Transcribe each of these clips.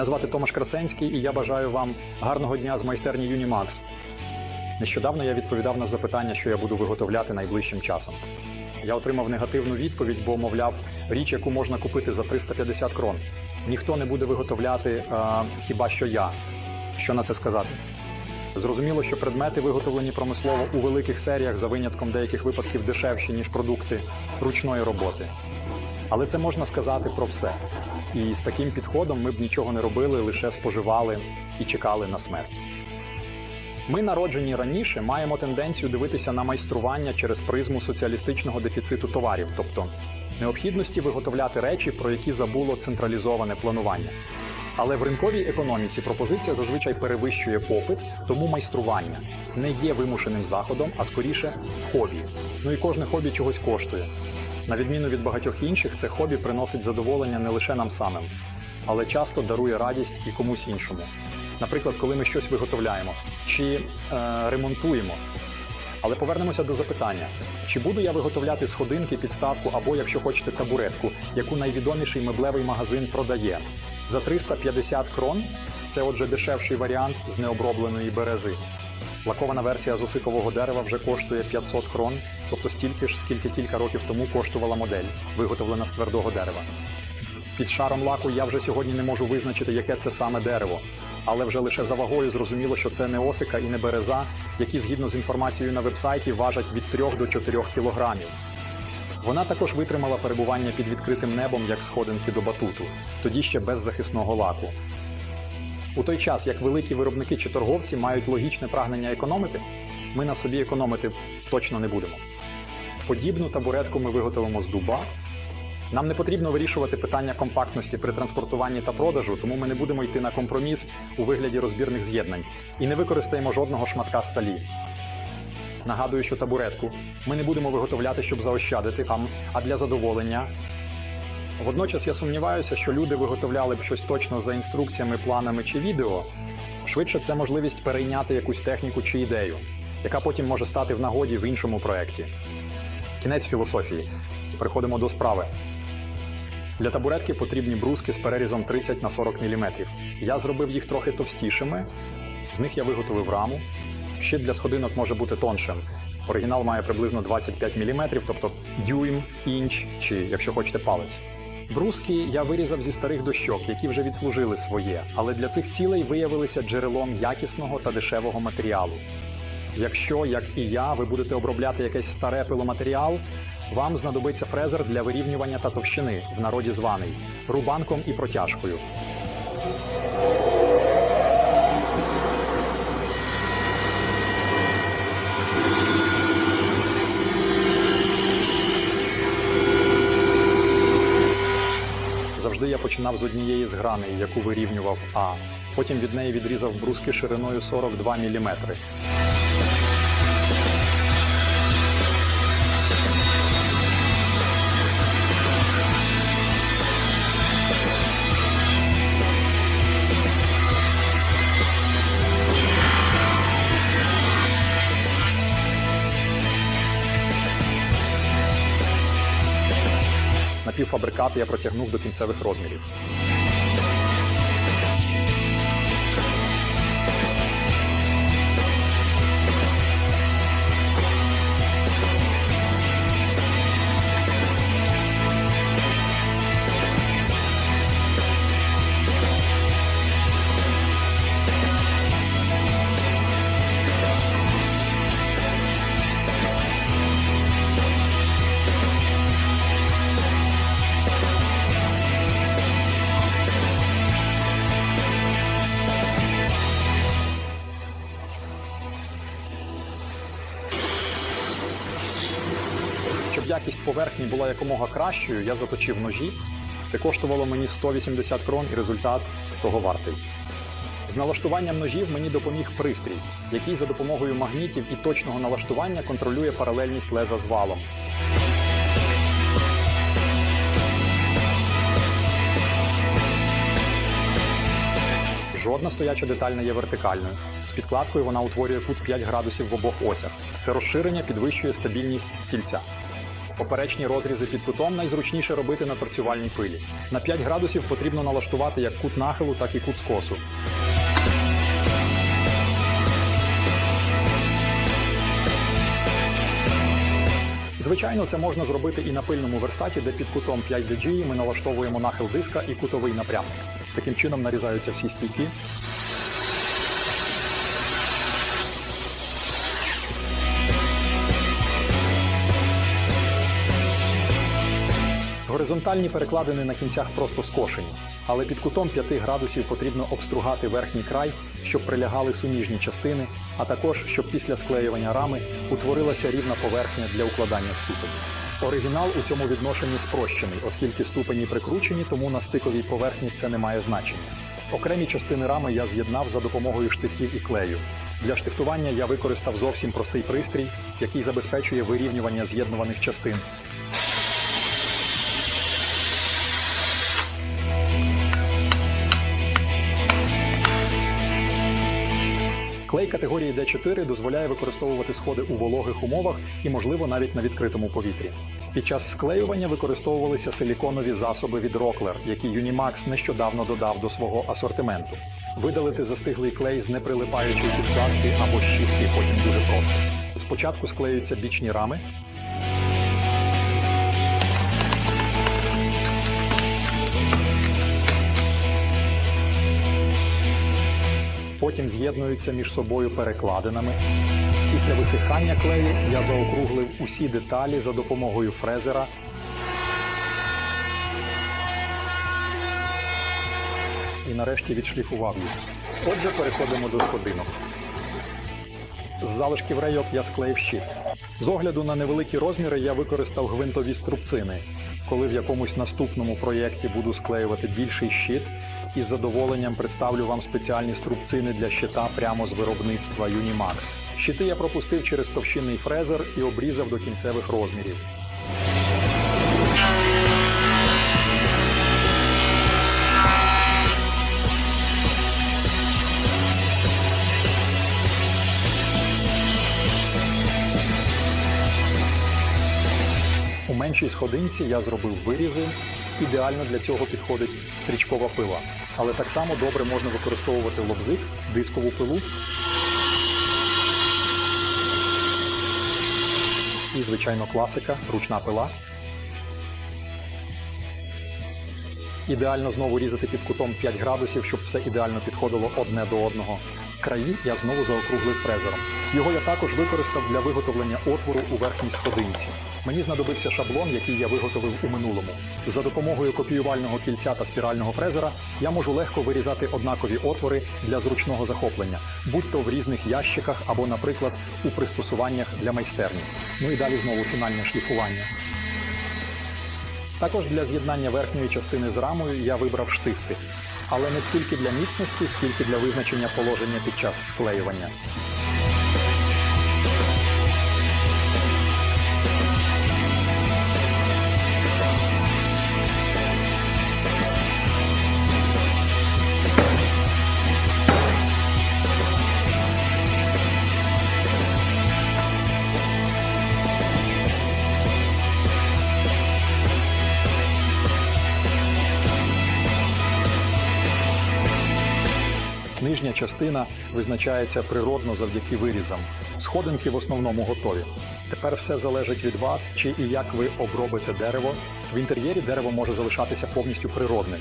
Мене звати Томаш Красенський, і я бажаю вам гарного дня з майстерні Юнімакс. Нещодавно я відповідав на запитання, що я буду виготовляти найближчим часом. Я отримав негативну відповідь, бо, мовляв, річ, яку можна купити за 350 крон. Ніхто не буде виготовляти а, хіба що я. Що на це сказати? Зрозуміло, що предмети, виготовлені промислово у великих серіях, за винятком деяких випадків дешевші, ніж продукти ручної роботи. Але це можна сказати про все. І з таким підходом ми б нічого не робили, лише споживали і чекали на смерть. Ми, народжені раніше, маємо тенденцію дивитися на майстрування через призму соціалістичного дефіциту товарів, тобто необхідності виготовляти речі, про які забуло централізоване планування. Але в ринковій економіці пропозиція зазвичай перевищує попит, тому майстрування не є вимушеним заходом, а скоріше хобі. Ну і кожне хобі чогось коштує. На відміну від багатьох інших, це хобі приносить задоволення не лише нам самим, але часто дарує радість і комусь іншому. Наприклад, коли ми щось виготовляємо чи е, ремонтуємо. Але повернемося до запитання: чи буду я виготовляти сходинки, підставку або, якщо хочете, табуретку, яку найвідоміший меблевий магазин продає за 350 крон? Це отже дешевший варіант з необробленої берези. Лакована версія з осикового дерева вже коштує 500 крон, тобто стільки ж, скільки кілька років тому коштувала модель, виготовлена з твердого дерева. Під шаром лаку я вже сьогодні не можу визначити, яке це саме дерево, але вже лише за вагою зрозуміло, що це не осика і не береза, які згідно з інформацією на вебсайті важать від 3 до 4 кілограмів. Вона також витримала перебування під відкритим небом як сходинки до батуту, тоді ще без захисного лаку. У той час, як великі виробники чи торговці мають логічне прагнення економити, ми на собі економити точно не будемо. Подібну табуретку ми виготовимо з дуба. Нам не потрібно вирішувати питання компактності при транспортуванні та продажу, тому ми не будемо йти на компроміс у вигляді розбірних з'єднань і не використаємо жодного шматка сталі. Нагадую, що табуретку ми не будемо виготовляти, щоб заощадити там, а для задоволення. Водночас я сумніваюся, що люди виготовляли б щось точно за інструкціями, планами чи відео. Швидше це можливість перейняти якусь техніку чи ідею, яка потім може стати в нагоді в іншому проєкті. Кінець філософії. Переходимо до справи. Для табуретки потрібні бруски з перерізом 30 на 40 мм. Я зробив їх трохи товстішими, з них я виготовив раму. Щит для сходинок може бути тоншим. Оригінал має приблизно 25 мм, тобто дюйм, інч чи, якщо хочете, палець. Бруски я вирізав зі старих дощок, які вже відслужили своє, але для цих цілей виявилися джерелом якісного та дешевого матеріалу. Якщо, як і я, ви будете обробляти якесь старе пиломатеріал, вам знадобиться фрезер для вирівнювання та товщини, в народі званий, рубанком і протяжкою. Завжди я починав з однієї з граней, яку вирівнював А. Потім від неї відрізав бруски шириною 42 мм. Напівфабрикат я протягнув до кінцевих розмірів. Поверхні була якомога кращою, я заточив ножі. Це коштувало мені 180 крон і результат того вартий. З налаштуванням ножів мені допоміг пристрій, який за допомогою магнітів і точного налаштування контролює паралельність леза з валом. Жодна стояча деталь не є вертикальною. З підкладкою вона утворює кут 5 градусів в обох осях. Це розширення підвищує стабільність стільця. Поперечні розрізи під кутом найзручніше робити на торцювальній пилі. На 5 градусів потрібно налаштувати як кут нахилу, так і кут скосу. Звичайно, це можна зробити і на пильному верстаті, де під кутом 5 DG ми налаштовуємо нахил диска і кутовий напрямок. Таким чином нарізаються всі стійки. Горизонтальні перекладини на кінцях просто скошені, але під кутом 5 градусів потрібно обстругати верхній край, щоб прилягали суміжні частини, а також щоб після склеювання рами утворилася рівна поверхня для укладання ступенів. Оригінал у цьому відношенні спрощений, оскільки ступені прикручені, тому на стиковій поверхні це не має значення. Окремі частини рами я з'єднав за допомогою штифтів і клею. Для штифтування я використав зовсім простий пристрій, який забезпечує вирівнювання з'єднуваних частин. Клей категорії D4 дозволяє використовувати сходи у вологих умовах і, можливо, навіть на відкритому повітрі. Під час склеювання використовувалися силіконові засоби від Rockler, які Unimax нещодавно додав до свого асортименту. Видалити застиглий клей з неприлипаючої підкладки або щітки потім дуже просто. Спочатку склеюються бічні рами, потім з'єднуються між собою перекладинами. Після висихання клею я заокруглив усі деталі за допомогою фрезера. І нарешті відшліфував їх. Отже, переходимо до сходинок. З залишків рейок я склеїв щит. З огляду на невеликі розміри я використав гвинтові струбцини. Коли в якомусь наступному проєкті буду склеювати більший щит, із задоволенням представлю вам спеціальні струбцини для щита прямо з виробництва Unimax. Щити я пропустив через товщинний фрезер і обрізав до кінцевих розмірів. Меншій сходинці я зробив вирізи. Ідеально для цього підходить стрічкова пила. Але так само добре можна використовувати лобзик, дискову пилу і, звичайно, класика, ручна пила. Ідеально знову різати під кутом 5 градусів, щоб все ідеально підходило одне до одного. Краї я знову заокруглив фрезером. Його я також використав для виготовлення отвору у верхній сходинці. Мені знадобився шаблон, який я виготовив у минулому. За допомогою копіювального кільця та спірального фрезера я можу легко вирізати однакові отвори для зручного захоплення, будь-то в різних ящиках або, наприклад, у пристосуваннях для майстерні. Ну і далі знову фінальне шліфування. Також для з'єднання верхньої частини з рамою я вибрав штифти, але не стільки для міцності, скільки для визначення положення під час склеювання. Частина визначається природно завдяки вирізам. Сходинки в основному готові. Тепер все залежить від вас, чи і як ви обробите дерево. В інтер'єрі дерево може залишатися повністю природним,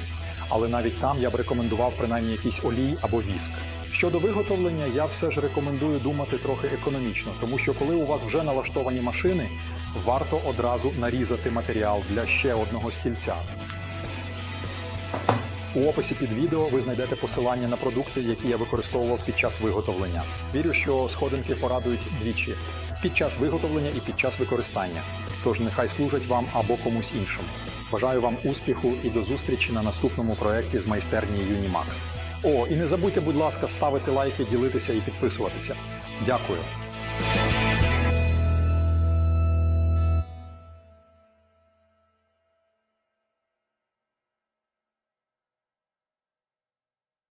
але навіть там я б рекомендував принаймні якийсь олій або віск. Щодо виготовлення, я все ж рекомендую думати трохи економічно, тому що коли у вас вже налаштовані машини, варто одразу нарізати матеріал для ще одного стільця. У описі під відео ви знайдете посилання на продукти, які я використовував під час виготовлення. Вірю, що сходинки порадують двічі під час виготовлення і під час використання. Тож нехай служать вам або комусь іншому. Бажаю вам успіху і до зустрічі на наступному проєкті з майстерні Unimax. О, і не забудьте, будь ласка, ставити лайки, ділитися і підписуватися. Дякую.